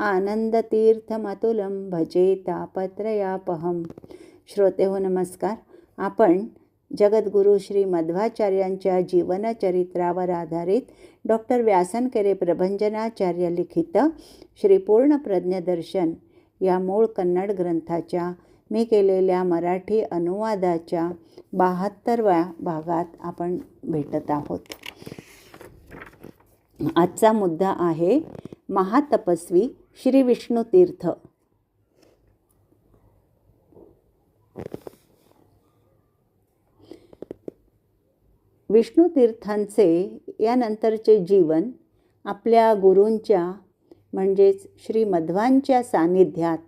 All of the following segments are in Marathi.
आनंदतीर्थमतुलं भजे तापत्रयापहम श्रोते हो नमस्कार. आपण जगद्गुरू श्री मध्वाचार्यांच्या जीवनचरित्रावर आधारित डॉक्टर व्यासनकेरे प्रभंजनाचार्य लिखित श्री पूर्ण प्रज्ञदर्शन या मूळ कन्नड ग्रंथाच्या मी केलेल्या मराठी अनुवादाच्या बहात्तरव्या भागात आपण भेटत आहोत. आजचा मुद्दा आहे महातपस्वी श्री विष्णू तीर्थ. विष्णू तीर्थांचे यानंतरचे जीवन आपल्या गुरूंच्या म्हणजेच श्री मध्वांच्या सानिध्यात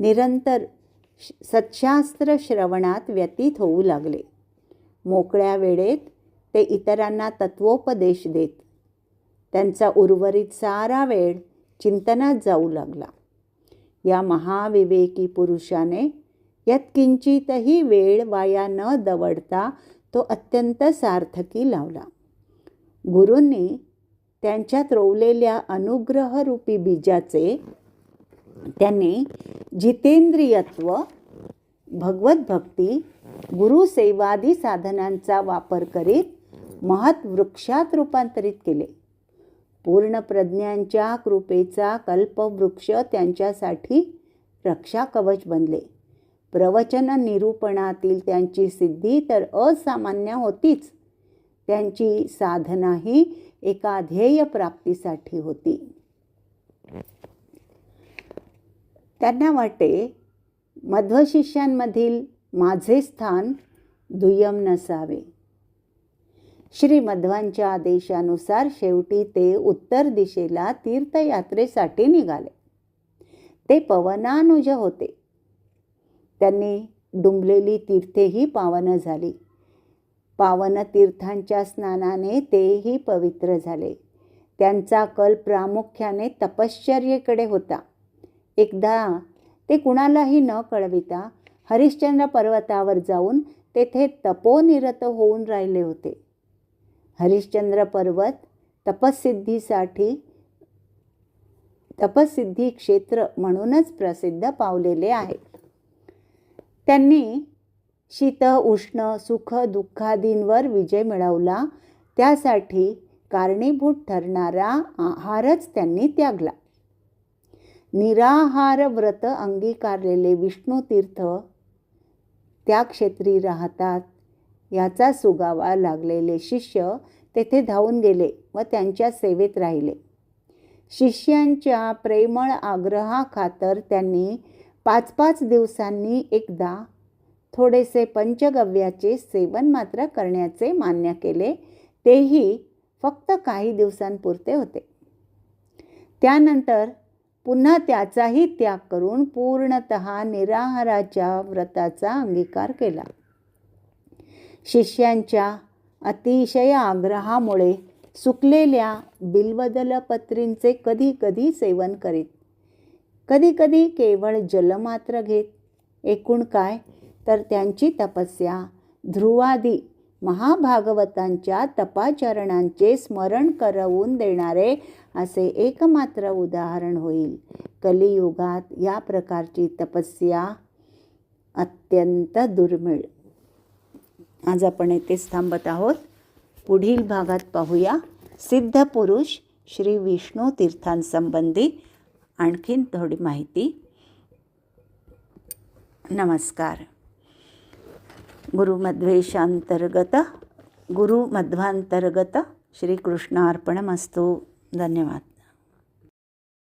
निरंतर सत्शास्त्र श्रवणात व्यतीत होऊ लागले. मोकळ्या वेळेत ते इतरांना तत्वोपदेश देत. त्यांचा उर्वरित सारा वेळ चिंतनात जाऊ लागला. या महाविवेकी पुरुषाने यत्किंचितही वेळ वाया न दवडता तो अत्यंत सार्थकी लावला. गुरूंनी त्यांच्यात रोवलेल्या अनुग्रहरूपी बीजाचे त्यांनी जितेंद्रियत्व भगवद्भक्ती गुरुसेवादी साधनांचा वापर करीत महत्वृक्षात रूपांतरित केले. पूर्ण प्रज्ञांच्या कृपेचा कल्पवृक्ष त्यांच्यासाठी रक्षा कवच बनले. प्रवचन निरूपणातील त्यांची सिद्धी तर असामान्य होतीच. त्यांची साधनाही एका ध्येय प्राप्तीसाठी होती. त्यांना वाटे मध्वशिष्यांमधील माझे स्थान दुय्यम नसावे. श्रीमध्वांच्या आदेशानुसार शेवटी ते उत्तर दिशेला तीर्थयात्रेसाठी निघाले. ते पवनानुज होते. त्यांनी डुंबलेली तीर्थेही पावन झाली. पावन तीर्थांच्या स्नानाने तेही पवित्र झाले. त्यांचा कल प्रामुख्याने तपश्चर्येकडे होता. एकदा ते कुणालाही न कळविता हरिश्चंद्र पर्वतावर जाऊन तेथे तपोनिरत होऊन राहिले होते. हरिश्चंद्र पर्वत तपसिद्धीसाठी तपसिद्धी क्षेत्र म्हणूनच प्रसिद्ध पावलेले आहे त्यांनी शीत उष्ण सुख दुःखादींवर विजय मिळवला. त्यासाठी कारणीभूत ठरणारा आहारच त्यांनी त्यागला. निराहार व्रत अंगीकारलेले विष्णू तीर्थ त्या क्षेत्री राहतात. याचा सुगावा लागलेले शिष्य तेथे धावून गेले व त्यांच्या सेवेत राहिले. शिष्यांच्या प्रेमळ आग्रहाखातर त्यांनी पाच पाच दिवसांनी एकदा थोडेसे पंचगव्याचे सेवन मात्र करण्याचे मान्य केले. तेही फक्त काही दिवसांपुरते होते. त्यानंतर पुन्हा त्याचाही त्याग करून पूर्णत निराहाराच्या व्रताचा अंगीकार केला. शिष्यांच्या अतिशय आग्रहामुळे सुकलेल्या बिल्वदलपत्रींचे कधी कधी सेवन करीत. कधी कधी केवळ जलमात्र घेत. एकूण काय? तर त्यांची तपस्या ध्रुवादी महाभागवतांच्या तपाचरणांचे स्मरण करवून देणारे असे एकमात्र उदाहरण होईल. कलियुगात या प्रकारची तपस्या अत्यंत दुर्मिळ. आज आपण येथेच थांबत आहोत. पुढील भागात पाहूया. सिद्ध पुरुष श्री विष्णू तीर्थांसंबंधी आणखीन थोडी माहिती. नमस्कार. गुरुमध्वेशांतर्गत गुरुमध्वांतर्गत श्रीकृष्णार्पणमस्तू धन्यवाद.